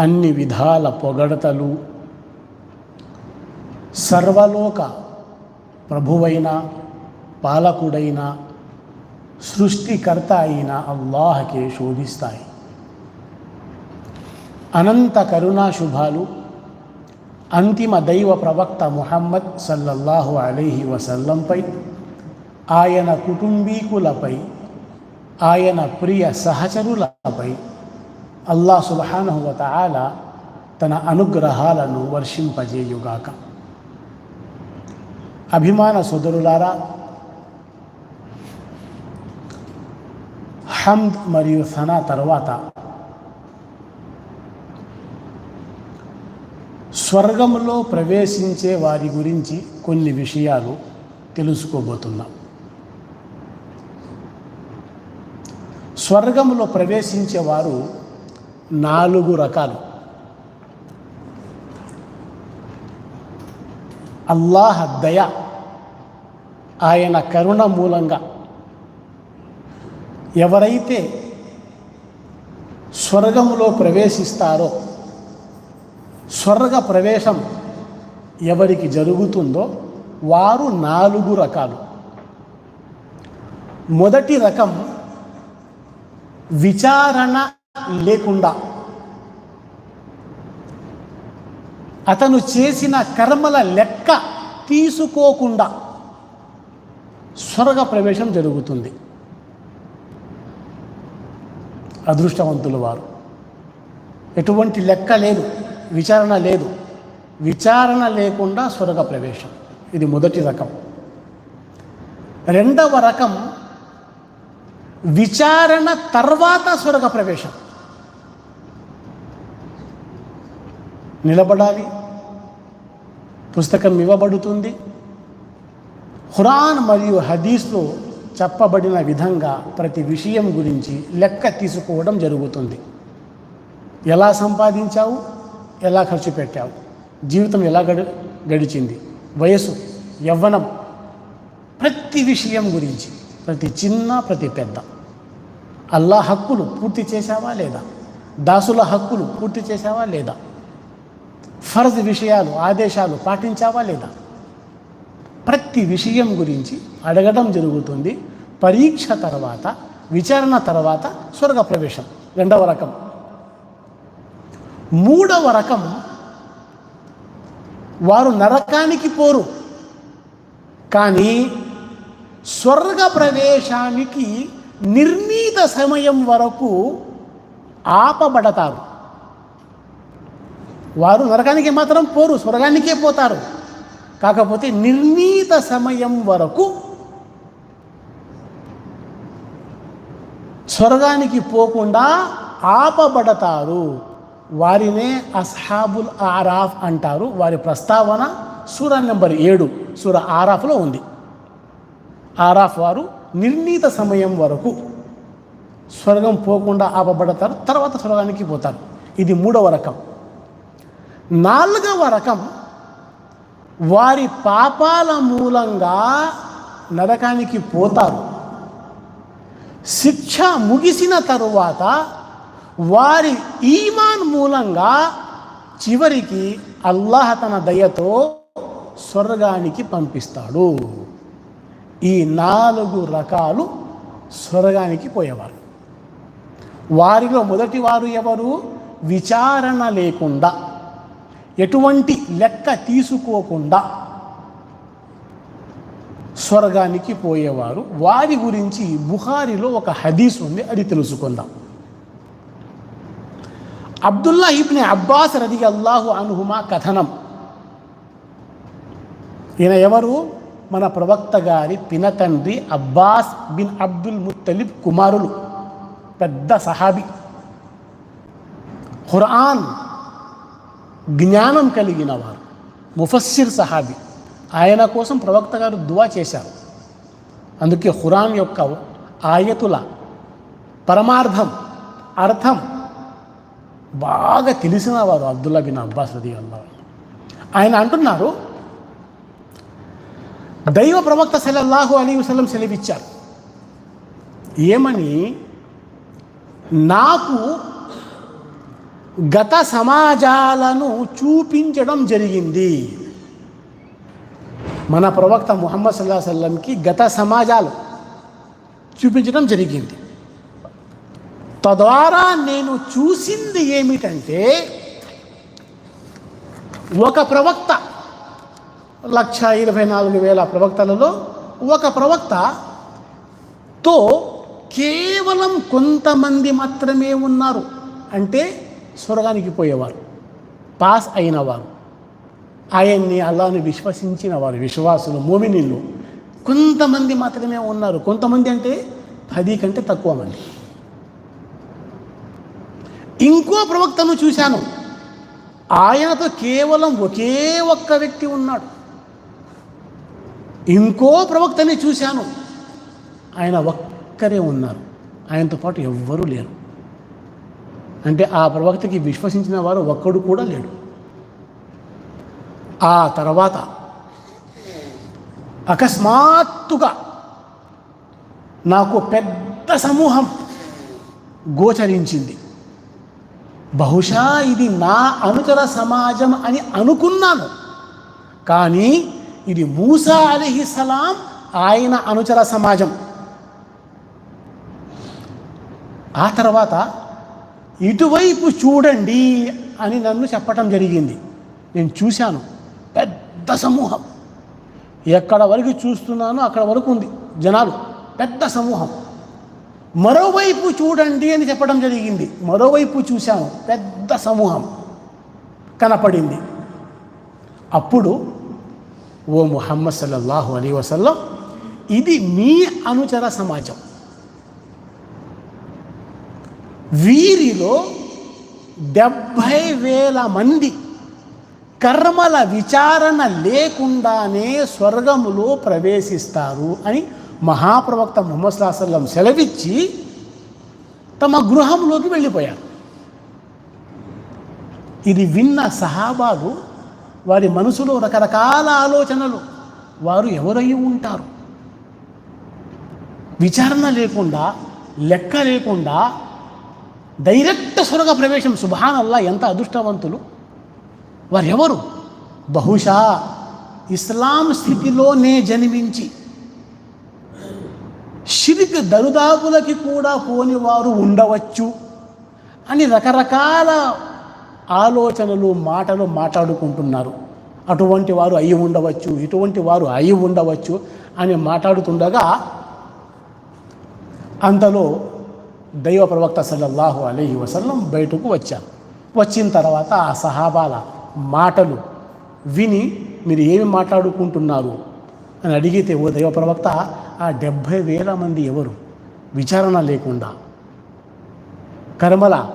అన్ని విధాల పొగడతలు. సర్వలోక ప్రభువైన పాలకుడైన సృష్టికర్త అయిన అల్లాహకే శోభిస్తాయి అనంత కరుణా శుభాలు. అంతిమ దైవ ప్రవక్త ముహమ్మద్ సల్లల్లాహు అలీహి వసల్లంపై ఆయన కుటుంబీకులపై ఆయన ప్రియ సహచరులపై అల్లా సుబహానుహువత ఆల తన అనుగ్రహాలను వర్షింపజేయుగాక. అభిమాన సోదరులారా హమ్ద్ మరియు సనా తర్వాత స్వర్గంలో ప్రవేశించే వారి గురించి కొన్ని విషయాలు తెలుసుకోబోతున్నాం. స్వర్గంలో ప్రవేశించేవారు నాలుగు రకాలు. అల్లాహ్ దయ ఆయన కరుణ మూలంగా. ఎవరైతే స్వర్గంలో ప్రవేశిస్తారో స్వర్గ ప్రవేశం ఎవరికి జరుగుతుందో వారు నాలుగు రకాలు. మొదటి రకం విచారణ లేకుండా. అతను చేసిన కర్మల లెక్క తీసుకోకుండా స్వర్గ ప్రవేశం జరుగుతుంది. అదృష్టవంతులు వారు. ఎటువంటి లెక్క లేదు విచారణ లేదు. విచారణ లేకుండా స్వర్గ ప్రవేశం. ఇది మొదటి రకం. రెండవ రకం విచారణ తర్వాత స్వర్గ ప్రవేశం. నిలబడాలి. పుస్తకం ఇవ్వబడుతుంది. ఖురాన్ మరియు హదీస్లో చెప్పబడిన విధంగా ప్రతి విషయం గురించి లెక్క తీసుకోవడం జరుగుతుంది. ఎలా సంపాదించావు? ఎలా ఖర్చు పెట్టావు? జీవితం ఎలా గడి గడిచింది? వయసు యవ్వనం ప్రతి విషయం గురించి ప్రతి చిన్న ప్రతి పెద్ద. అల్లా హక్కులు పూర్తి చేశావా లేదా? దాసుల హక్కులు పూర్తి చేశావా లేదా? ఫర్జ్ విషయాలు ఆదేశాలు పాటించావా లేదా? ప్రతి విషయం గురించి అడగడం జరుగుతుంది. పరీక్ష తర్వాత విచారణ తర్వాత స్వర్గ ప్రవేశం. రెండవ రకం. మూడవ రకం వారు నరకానికి పోరు. కానీ స్వర్గ ప్రవేశానికి నిర్ణీత సమయం వరకు ఆపబడతారు. వారు నరకానికి మాత్రం పోరు స్వర్గానికే పోతారు. కాకపోతే నిర్ణీత సమయం వరకు స్వర్గానికి పోకుండా ఆపబడతారు. వారినే అస్హాబుల్ ఆరాఫ్ అంటారు. వారి ప్రస్తావన సూర నెంబర్ ఏడు సూర ఆరాఫ్లో ఉంది. ఆరాఫ్ వారు నిర్ణీత సమయం వరకు స్వర్గం పోకుండా ఆపబడతారు తర్వాత స్వర్గానికి పోతారు. ఇది మూడవ రకం. నాలుగవ రకం వారి పాపాల మూలంగా నరకానికి పోతారు. శిక్ష ముగిసిన తరువాత వారి ఈమాన్ మూలంగా చివరికి అల్లాహ్ తన దయతో స్వర్గానికి పంపిస్తాడు. ఈ నాలుగు రకాలు స్వర్గానికి పోయేవారు. వారిలో మొదటి వారు ఎవరు? విచారణ లేకుండా. ఎటువంటి లెక్క తీసుకోకుండా స్వర్గానికి పోయేవారు. వారి గురించి బుహారిలో ఒక హదీస్ ఉంది అది తెలుసుకుందాం. అబ్దుల్లా ఇబ్ని అబ్బాస్ రది అల్లాహు అనుహుమా కథనం. ఈయన ఎవరు? మన ప్రవక్త గారి పినతండ్రి అబ్బాస్ బిన్ అబ్దుల్ ముత్తలిబ్ కుమారులు పెద్ద సహాబి. ఖురాన్ జ్ఞానం కలిగిన వారు. ముఫస్సిర్ సహాబి ఆయన కోసం ప్రవక్త గారు దువా చేశారు. అందుకే హురాన్ యొక్క ఆయతుల పరమార్థం అర్థం బాగా తెలిసిన వారు అబ్దుల్లా బిన్ అబ్బాస్ రది అల్లా ఆయన అంటున్నారు దైవ ప్రవక్త సెలల్లాహు అలీ వసలం సెలవిచ్చారు. ఏమని? నాకు గత సమాజాలను చూపించడం జరిగింది. మన ప్రవక్త ముహమ్మద్ సల్లా సల్లంకి గత సమాజాలు చూపించడం జరిగింది. తద్వారా నేను చూసింది ఏమిటంటే ఒక ప్రవక్త లక్ష ఇరవై నాలుగు వేల ప్రవక్తలలో ఒక ప్రవక్తతో కేవలం కొంతమంది మాత్రమే ఉన్నారు. అంటే స్వర్గానికి పోయేవారు. పాస్ అయినవారు. ఆయన్ని అల్లాని విశ్వసించిన వారు విశ్వాసులు మోమినీళ్ళు కొంతమంది మాత్రమే ఉన్నారు. కొంతమంది అంటే పది కంటే తక్కువ మంది. ఇంకో ప్రవక్తను చూశాను. ఆయనతో కేవలం ఒకే ఒక్క వ్యక్తి ఉన్నాడు. ఇంకో ప్రవక్తని చూశాను. ఆయన ఒక్కరే ఉన్నారు. ఆయనతో పాటు ఎవ్వరూ లేరు. అంటే ఆ ప్రవక్తకి విశ్వసించిన వారు ఒక్కడు కూడా లేడు. ఆ తర్వాత అకస్మాత్తుగా నాకు పెద్ద సమూహం గోచరించింది. బహుశా ఇది నా అనుచర సమాజం అని అనుకున్నాను. కానీ ఇది మూసా సలాం ఆయన అనుచర సమాజం. ఆ తర్వాత ఇటువైపు చూడండి అని నన్ను చెప్పటం జరిగింది. నేను చూశాను. పెద్ద సమూహం. ఎక్కడ వరకు చూస్తున్నానో అక్కడ వరకు ఉంది జనాలు. పెద్ద సమూహం. మరోవైపు చూడండి అని చెప్పడం జరిగింది. మరోవైపు చూశాను. పెద్ద సమూహం కనపడింది. అప్పుడు ఓ ముహమ్మద్ సల్లల్లాహు అలీ వసల్లం ఇది మీ అనుచర సమాజం. వీరిలో డెబ్భై వేల మంది కర్మల విచారణ లేకుండానే స్వర్గములో ప్రవేశిస్తారు అని మహాప్రవక్త ముహమ్మద్ సాహసల్లం సెలవిచ్చి తమ గృహంలోకి వెళ్ళిపోయారు. ఇది విన్న సహాబాలు వారి మనసులో రకరకాల ఆలోచనలు. వారు ఎవరై ఉంటారు? విచారణ లేకుండా లెక్క లేకుండా డైరెక్ట్ స్వర్గ ప్రవేశం. సుభానల్లా ఎంత అదృష్టవంతులు. వారెవరు? బహుశా ఇస్లాం స్థితిలోనే జన్మించి షిరిక్ దరుదాపులకి కూడా పోని వారు ఉండవచ్చు అని రకరకాల ఆలోచనలు మాటలు మాట్లాడుకుంటున్నారు. అటువంటి వారు అయి ఉండవచ్చు ఇటువంటి వారు అయి ఉండవచ్చు అని మాట్లాడుతుండగా అంతలో దైవ ప్రవక్త సల్లల్లాహు అలహి వసల్లం బయటకు వచ్చారు. వచ్చిన తర్వాత ఆ సహాబాల మాటలు విని మీరు ఏమి మాట్లాడుకుంటున్నారు అని అడిగితే ఓ దైవ ప్రవక్త ఆ డెబ్భై వేల మంది ఎవరు? విచారణ లేకుండా కర్మల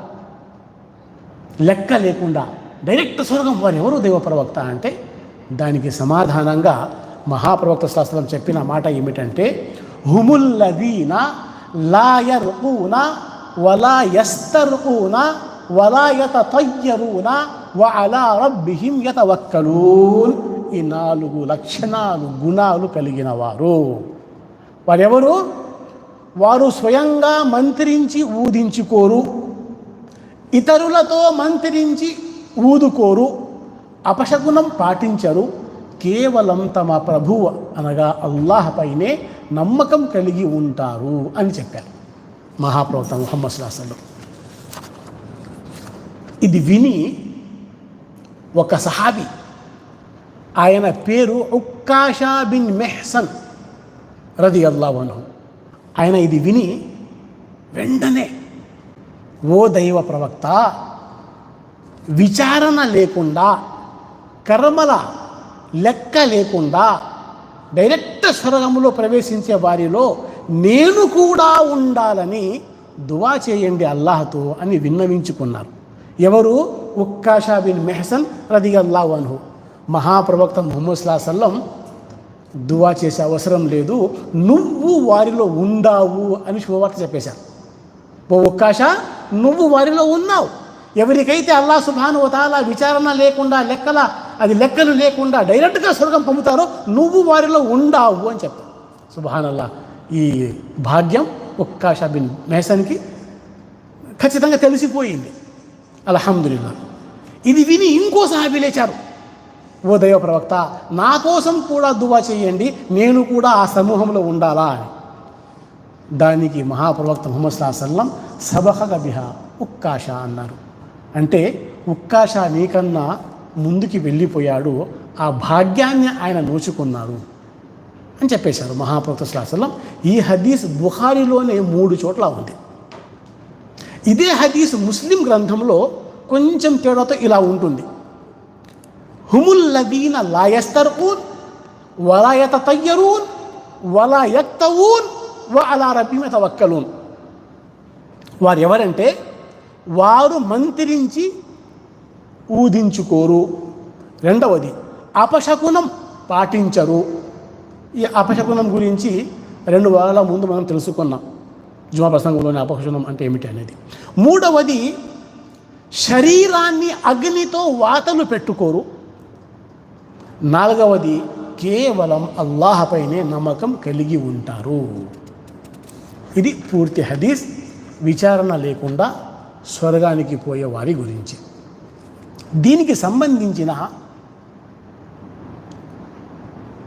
లెక్క లేకుండా డైరెక్ట్ స్వర్గం వారు ఎవరు దైవ ప్రవక్త అంటే? దానికి సమాధానంగా మహాప్రవక్త శాస్త్రం చెప్పిన మాట ఏమిటంటే హుముల్లదీనా లాయర్ఊన వలా యస్తర్ఊన వలా వ వఅలా రబ్బిహిం యతవక్కలూన్. ఈ నాలుగు లక్షణాలు గుణాలు కలిగిన వారు. వారెవరు? వారు స్వయంగా మంత్రించి ఊదించుకోరు. ఇతరులతో మంత్రించి ఊదుకోరు. అపశకునం పాటించరు. కేవలం తమ ప్రభువు అనగా అల్లాహపైనే నమ్మకం కలిగి ఉంటారు అని చెప్పారు మహాప్రవక్త ముహమ్మద్ సులాసలు ఇది విని ఒక సహాబి ఆయన పేరు ఉక్కాషా బిన్ మెహ్సన్ రది అల్లాహను ఆయన ఇది విని వెంటనే ఓ దైవ ప్రవక్త విచారణ లేకుండా కర్మల లెక్క లేకుండా డైరెక్ట్ స్వర్గములో ప్రవేశించే వారిలో నేను కూడా ఉండాలని దువా చేయండి అల్లాహతో అని విన్నవించుకున్నారు. ఎవరు? ఉక్కాషా బిన్ మెహసన్ రది అల్లాహ్ అన్హు. మహాప్రవక్త ముహమ్మద్ సల్లం దువా చేసే అవసరం లేదు నువ్వు వారిలో ఉండావు అని శుభవార్త చెప్పేశారు. ఓ ఒక్కాష నువ్వు వారిలో ఉన్నావు. ఎవరికైతే అల్లా సుభాను తాలా విచారణ లేకుండా లెక్కల అది లెక్కలు లేకుండా డైరెక్ట్గా స్వర్గం పంపుతారో నువ్వు వారిలో ఉండావు అని చెప్పారు. సుభానల్లా ఈ భాగ్యం ఒక్క బిన్ మెహసన్కి ఖచ్చితంగా తెలిసిపోయింది. అల్హమ్దుల్లా ఇది విని ఇంకో సాహబీ లేచారు. ఓ దైవ ప్రవక్త నా కోసం కూడా దువా చేయండి నేను కూడా ఆ సమూహంలో ఉండాలా అని. దానికి మహాప్రవక్త ముహమ్మద్ సాహసల్లం సబహ గబిహ ఉక్కాష అన్నారు. అంటే ఉక్కాష నీకన్నా ముందుకి వెళ్ళిపోయాడు ఆ భాగ్యాన్ని ఆయన నోచుకున్నాడు అని చెప్పేశారు మహాప్రవక్త సల్లం ఈ హదీస్ బుహారిలోనే మూడు చోట్ల ఉంది. ఇదే హదీస్ ముస్లిం గ్రంథంలో కొంచెం తేడాతో ఇలా ఉంటుంది. హుముల్లదీన లాయస్తర్ఊన్ వలాయత తయ్యరూన్ వలా యక్తవూన్ వ అలా రబీమత తవక్కలూన్ వారు ఎవరంటే వారు మంత్రించి ఊదించుకోరు. రెండవది అపశకునం పాటించరు. ఈ అపశకునం గురించి రెండు వారాల ముందు మనం తెలుసుకున్నాం. జుమా ప్రసంగంలోని అపశకునం అంటే ఏమిటి అనేది. మూడవది శరీరాన్ని అగ్నితో వాతలు పెట్టుకోరు. నాలుగవది కేవలం అల్లాహపైనే నమ్మకం కలిగి ఉంటారు. ఇది పూర్తి హదీస్. విచారణ లేకుండా స్వర్గానికి పోయే వారి గురించి. దీనికి సంబంధించిన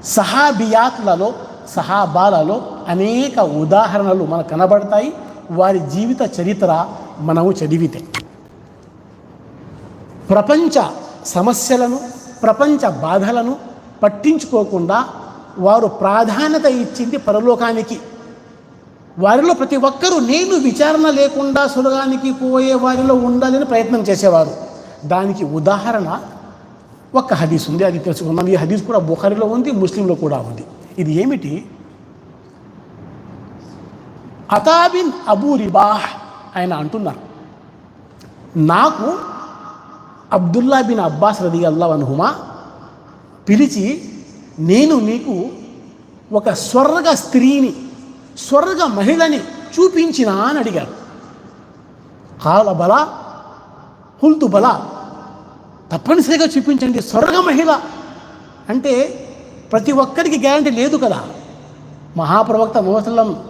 సహాబియాత్లలో సహాబాలలో అనేక ఉదాహరణలు మనకు కనబడతాయి. వారి జీవిత చరిత్ర మనము చదివితే. ప్రపంచ సమస్యలను ప్రపంచ బాధలను పట్టించుకోకుండా వారు ప్రాధాన్యత ఇచ్చింది పరలోకానికి. వారిలో ప్రతి ఒక్కరూ నేను విచారణ లేకుండా సులగానికి పోయే వారిలో ఉండాలని ప్రయత్నం చేసేవారు. దానికి ఉదాహరణ ఒక హదీస్ ఉంది అది తెలుసుకున్నాం ఈ హదీస్ కూడా బుఖారిలో ఉంది ముస్లింలో కూడా ఉంది. ఇది ఏమిటి? అతాబిన్ అబూ రిబాహ్ ఆయన అంటున్నారు నాకు అబ్దుల్లా బిన్ అబ్బాస్ రది అల్లా అనుహుమా పిలిచి నేను నీకు ఒక స్వర్గ స్త్రీని స్వర్గ మహిళని చూపించినా అని అడిగాడు కాల బల హుల్తు బలా తప్పనిసరిగా చూపించండి. స్వర్గ మహిళ అంటే ప్రతి ఒక్కరికి గ్యారంటీ లేదు కదా. మహాప్రవక్త మోసలం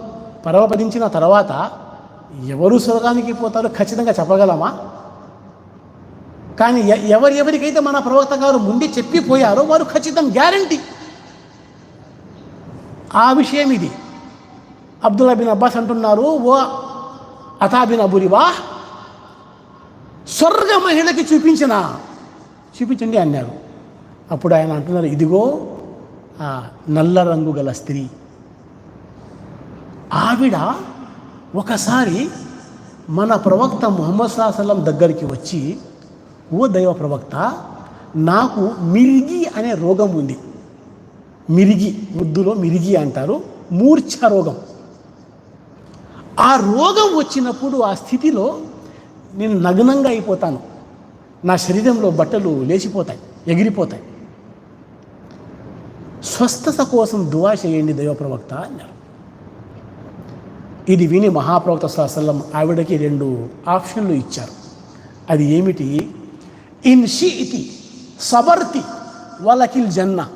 పరమపదించిన తర్వాత ఎవరు స్వర్గానికి పోతారో ఖచ్చితంగా చెప్పగలమా? కానీ ఎ- ఎవరు ఎవరికైతే మన ప్రవక్త గారు ముందే చెప్పిపోయారో వారు ఖచ్చితం గ్యారంటీ. ఆ విషయం ఇది. అబ్దుల్లా బిన్ అబ్బాస్ అంటున్నారు ఓ అతాబిన్ అబురివా స్వర్గ మహిళకి చూపించిన చూపించండి అన్నారు. అప్పుడు ఆయన అంటున్నారు ఇదిగో ఆ నల్ల రంగు గల స్త్రీ. ఆవిడ ఒకసారి మన ప్రవక్త ముహమ్మద్ సాహసలం దగ్గరికి వచ్చి ఓ దైవ ప్రవక్త నాకు మిరిగి అనే రోగం ఉంది. మిరిగి ముద్దులో మిరిగి అంటారు మూర్ఛ రోగం. ఆ రోగం వచ్చినప్పుడు ఆ స్థితిలో నేను నగ్నంగా అయిపోతాను. నా శరీరంలో బట్టలు లేచిపోతాయి ఎగిరిపోతాయి. స్వస్థత కోసం దువా చేయండి దైవప్రవక్త అన్నారు. ఇది విని మహాప్రవక్త సల్లం ఆవిడకి రెండు ఆప్షన్లు ఇచ్చారు. అది ఏమిటి? ఇన్ షీఇతి సబర్తి వలకిల్ జన్న.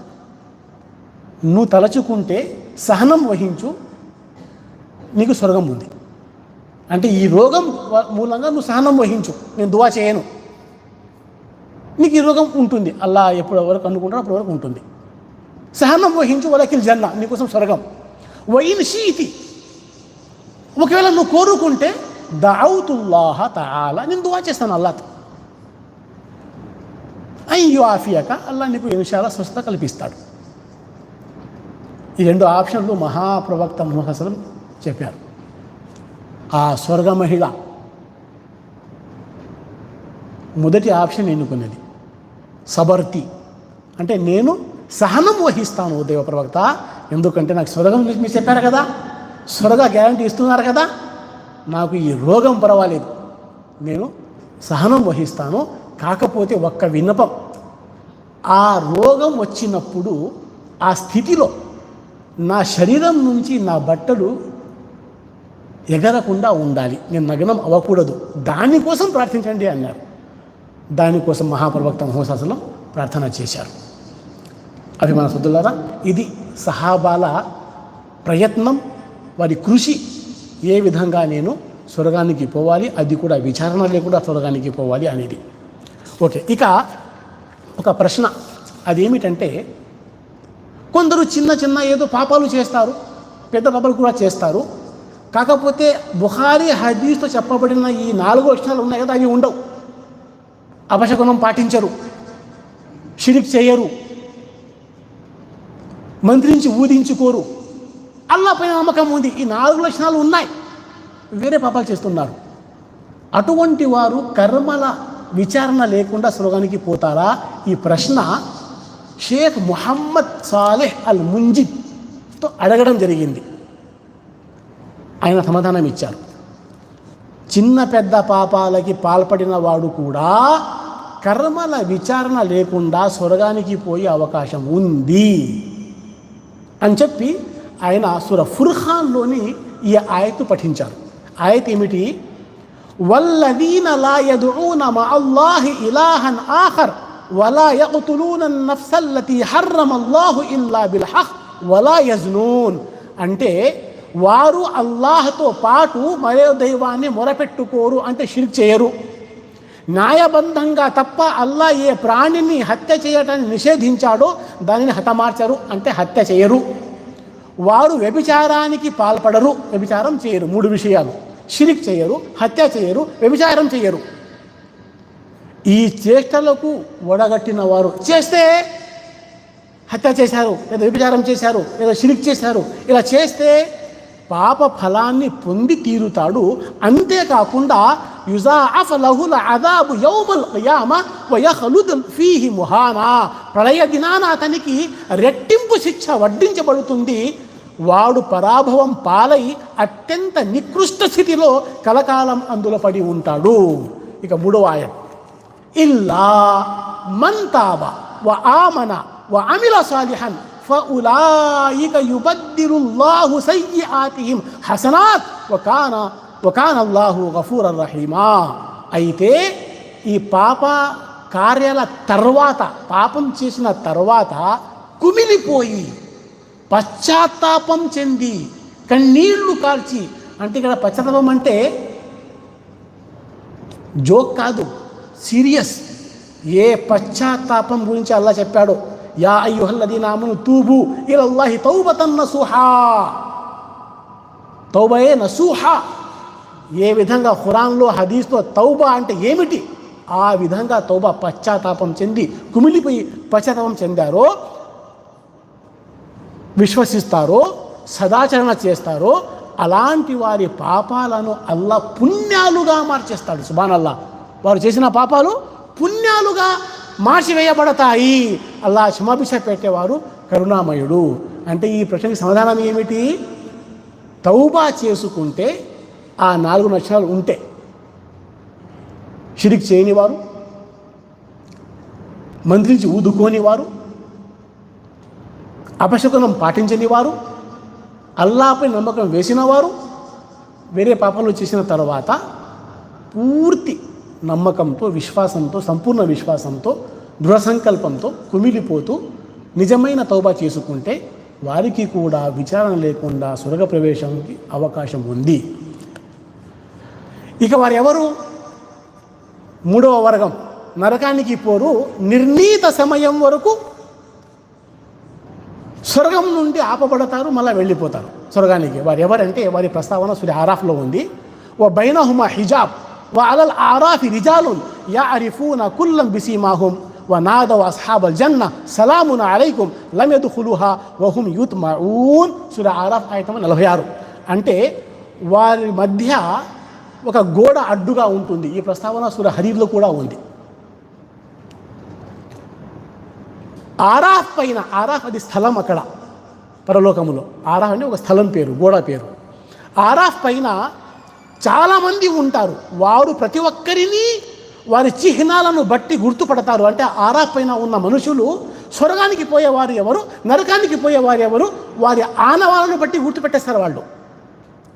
నువ్వు తలచుకుంటే సహనం వహించు నీకు స్వర్గం ఉంది. అంటే ఈ రోగం మూలంగా నువ్వు సహనం వహించు. నేను దువా చేయను. నీకు ఈ రోగం ఉంటుంది. అల్లా ఎప్పుడు వరకు అనుకుంటారో అప్పటి వరకు ఉంటుంది. సహనం వహించు వలకిల్ జన్న నీకోసం స్వర్గం. వైన్ షీతి. ఒకవేళ నువ్వు కోరుకుంటే దావుతుల్లాహ తాలా నేను దువా చేస్తాను అల్లాతో. అయ్యో ఆఫియాక అల్లా నీకు ఇన్షాల్లా స్వస్థత కల్పిస్తాడు. ఈ రెండు ఆప్షన్లు మహాప్రవక్త ముహసలం చెప్పారు. ఆ స్వర్గ మహిళ మొదటి ఆప్షన్ ఎన్నుకున్నది? సబర్తి. అంటే నేను సహనం వహిస్తాను ఓ దేవ ప్రవక్త ఎందుకంటే నాకు స్వర్గం గురించి మీరు చెప్పారు కదా స్వర్గ గ్యారంటీ ఇస్తున్నారు కదా నాకు ఈ రోగం పర్వాలేదు. నేను సహనం వహిస్తాను కాకపోతే ఒక్క విన్నపం. ఆ రోగం వచ్చినప్పుడు ఆ స్థితిలో నా శరీరం నుంచి నా బట్టలు ఎగరకుండా ఉండాలి. నేను నగ్నం అవ్వకూడదు. దానికోసం ప్రార్థించండి అన్నారు. దానికోసం మహాప్రవక్త మహోశాసనం ప్రార్థన చేశారు. అభిమాన మన ఇది సహాబాల ప్రయత్నం వారి కృషి ఏ విధంగా నేను స్వర్గానికి పోవాలి అది కూడా విచారణ లేకుండా స్వర్గానికి పోవాలి అనేది. ఓకే ఇక ఒక ప్రశ్న. అదేమిటంటే కొందరు చిన్న చిన్న ఏదో పాపాలు చేస్తారు పెద్ద పాపాలు కూడా చేస్తారు. కాకపోతే బుహారీ హదీస్తో చెప్పబడిన ఈ నాలుగు లక్షణాలు ఉన్నాయి కదా అవి ఉండవు. అపశకునం పాటించరు షిరిక్ చేయరు మంత్రించి ఊదించుకోరు. అల్లా పైన నమ్మకం ఉంది. ఈ నాలుగు లక్షణాలు ఉన్నాయి. వేరే పాపాలు చేస్తున్నారు. అటువంటి వారు కర్మల విచారణ లేకుండా స్వర్గానికి పోతారా? ఈ ప్రశ్న షేక్ ముహమ్మద్ సాలెహ్ అల్ ముంజిద్తో అడగడం జరిగింది. ఆయన సమాధానం ఇచ్చారు. చిన్న పెద్ద పాపాలకి పాల్పడిన వాడు కూడా కర్మల విచారణ లేకుండా స్వర్గానికి పోయే అవకాశం ఉంది అని చెప్పి ఆయన సుర ఫుర్ఖాన్లోని ఈ ఆయత్తు పఠించారు. ఆయత్ ఏమిటి? వల్లదీన లా యదుఊన మఅల్లాహి ఇలాహన్ ఆఖర్ వలా యక్తులూన నఫ్సల్లతి హర్రమల్లాహు ఇల్లా బిల్ హక్ వలా యజ్నూన్. అంటే వారు అల్లాహ్తో పాటు మరో దైవాన్ని మొరపెట్టుకోరు అంటే షిర్క్ చేయరు. న్యాయబద్ధంగా తప్ప అల్లా ఏ ప్రాణిని హత్య చేయటాన్ని నిషేధించాడో దానిని హతమార్చరు అంటే హత్య చేయరు. వారు వ్యభిచారానికి పాల్పడరు వ్యభిచారం చేయరు. మూడు విషయాలు. షిరిక్ చేయరు హత్య చేయరు వ్యభిచారం చేయరు. ఈ చేష్టలకు ఒడగట్టిన వారు చేస్తే హత్య చేశారు లేదా వ్యభిచారం చేశారు లేదా షిరిక్ చేశారు. ఇలా చేస్తే పాప ఫలాన్ని పొంది తీరుతాడు. అంతేకాకుండా యుజాఫ్ లహుల అదాబు యౌమల్ యామ వయఖలుద్ ఫీహి ముహానా. ప్రళయ దినాన అతనికి రెట్టింపు శిక్ష వడ్డించబడుతుంది. వాడు పరాభవం పాలై అత్యంత నికృష్ట స్థితిలో కలకాలం అందులో పడి ఉంటాడు. ఇక మూడవ ఆయన ఇల్లా మంతాబ వ ఆమన వ అమిల సాలిహన్. ఫఉలాయిక యుబద్దిలుల్లాహు సయ్యిఆతిహిం హసనాత్ వకాన వకాన అల్లాహు గఫూర రహీమా అయితే ఈ పాప కార్యాల తర్వాత పాపం చేసిన తర్వాత కుమిలిపోయి పశ్చాత్తాపం చెంది కన్నీళ్ళు కాల్చి అంటే ఇక్కడ పశ్చాత్తాపం అంటే జోక్ కాదు సీరియస్. ఏ పశ్చాత్తాపం గురించి అల్లా చెప్పాడో యా అయ్యుహల్లదీనామను తూబు ఇలల్లాహి తౌబతన్ నసుహా. తౌబయే నసూహా? ఏ విధంగా ఖురాన్లో హదీస్లో తౌబా అంటే ఏమిటి? ఆ విధంగా తౌబా పశ్చాత్తాపం చెంది కుమిలిపోయి పశ్చాత్తాపం చెందారో విశ్వసిస్తారో సదాచరణ చేస్తారో అలాంటి వారి పాపాలను అల్లా పుణ్యాలుగా మార్చేస్తాడు. సుబాన్ అల్లా వారు చేసిన పాపాలు పుణ్యాలుగా మార్చివేయబడతాయి. అలా క్షమాభిక్ష పెట్టేవారు కరుణామయుడు. అంటే ఈ ప్రశ్నకి సమాధానం ఏమిటి? తౌబా చేసుకుంటే ఆ నాలుగు లక్షణాలు ఉంటే షిరిక్ చేయనివారు మంత్రించి ఊదుకోని వారు అపశకునం పాటించని వారు అల్లాపై నమ్మకం వేసిన వారు వేరే పాపాలు చేసిన తర్వాత పూర్తి నమ్మకంతో విశ్వాసంతో సంపూర్ణ విశ్వాసంతో దృఢ సంకల్పంతో కుమిలిపోతూ నిజమైన తౌబా చేసుకుంటే వారికి కూడా విచారణ లేకుండా స్వర్గ ప్రవేశంకి అవకాశం ఉంది. ఇక వారు ఎవరు మూడవ వర్గం. నరకానికి పోరు నిర్ణీత సమయం వరకు స్వర్గం నుండి ఆపబడతారు మళ్ళీ వెళ్ళిపోతారు. స్వర్గానికి వారు ఎవరంటే వారి ప్రస్తావన సూర్య ఆరాఫ్లో ఉంది. ఓ బైనహుమా హిజాబ్. వా الأعراف ఆరాఫి يعرفون యా بسيماهم కుల్లం أصحاب الجنة سلام عليكم. لم يدخلوها وهم يطمعون. سورة యూత్మఊన్ సూర ఆరాఫ్ ఆయతం నలభై ఆరు. అంటే వారి మధ్య ఒక గోడ అడ్డుగా ఉంటుంది. ఈ ప్రస్తావన సుర హరీర్లో కూడా ఉంది. ఆరాఫ్ పైన ఆరాఫ్ అది స్థలం అక్కడ పరలోకములో. ఆరాఫ్ అంటే ఒక స్థలం పేరు గోడ పేరు. ఆరాఫ్ పైన చాలామంది ఉంటారు. వారు ప్రతి ఒక్కరిని వారి చిహ్నాలను బట్టి గుర్తుపడతారు. అంటే ఆరాఫ్ పైన ఉన్న మనుషులు స్వర్గానికి పోయేవారు ఎవరు? నరకానికి పోయేవారు ఎవరు? వారి ఆనవాలను బట్టి గుర్తుపెట్టేస్తారు వాళ్ళు.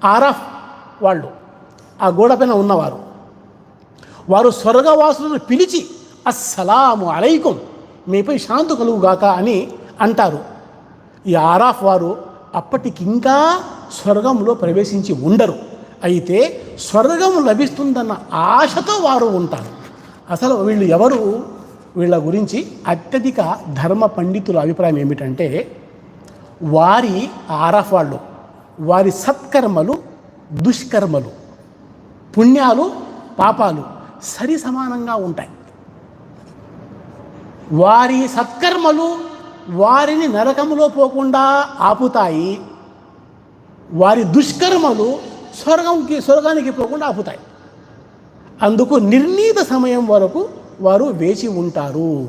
ఆరాఫ్ వాళ్ళు. ఆ గోడ పైన ఉన్నవారు. వారు స్వర్గవాసులను పిలిచి అస్సలాము అలైకుం మీపై శాంతి కలుగుగాక అని అంటారు. ఈ ఆరాఫ్ వారు అప్పటికింకా స్వర్గంలో ప్రవేశించి ఉండరు. అయితే స్వర్గం లభిస్తుందన్న ఆశతో వారు ఉంటారు. అసలు వీళ్ళు ఎవరు? వీళ్ళ గురించి అత్యధిక ధర్మ పండితుల అభిప్రాయం ఏమిటంటే వారి ఆరాఫ్ వాళ్ళు వారి సత్కర్మలు దుష్కర్మలు పుణ్యాలు పాపాలు సరి సమానంగా ఉంటాయి. వారి సత్కర్మలు వారిని నరకములో పోకుండా ఆపుతాయి. వారి దుష్కర్మలు స్వర్గంకి స్వర్గానికి పోకుండా ఆపుతాయి. అందుకు నిర్ణీత సమయం వరకు వారు వేచి ఉంటారు.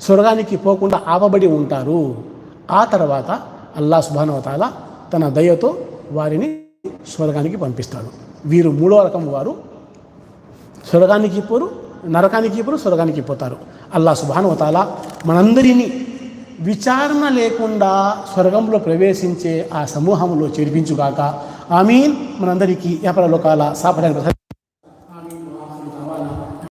స్వర్గానికి పోకుండా ఆపబడి ఉంటారు. ఆ తర్వాత అల్లా సుభానవతాల తన దయతో వారిని స్వర్గానికి పంపిస్తాడు. వీరు మూడో రకం వారు. స్వర్గానికి పోరు నరకానికి పోరు స్వర్గానికి పోతారు. అల్లా సుభానవతాల మనందరినీ విచారణ లేకుండా స్వర్గంలో ప్రవేశించే ఆ సమూహంలో చేర్పించుగాక ఆమీన్. మనందరికీ వ్యాపార లోకాల సాపడానికి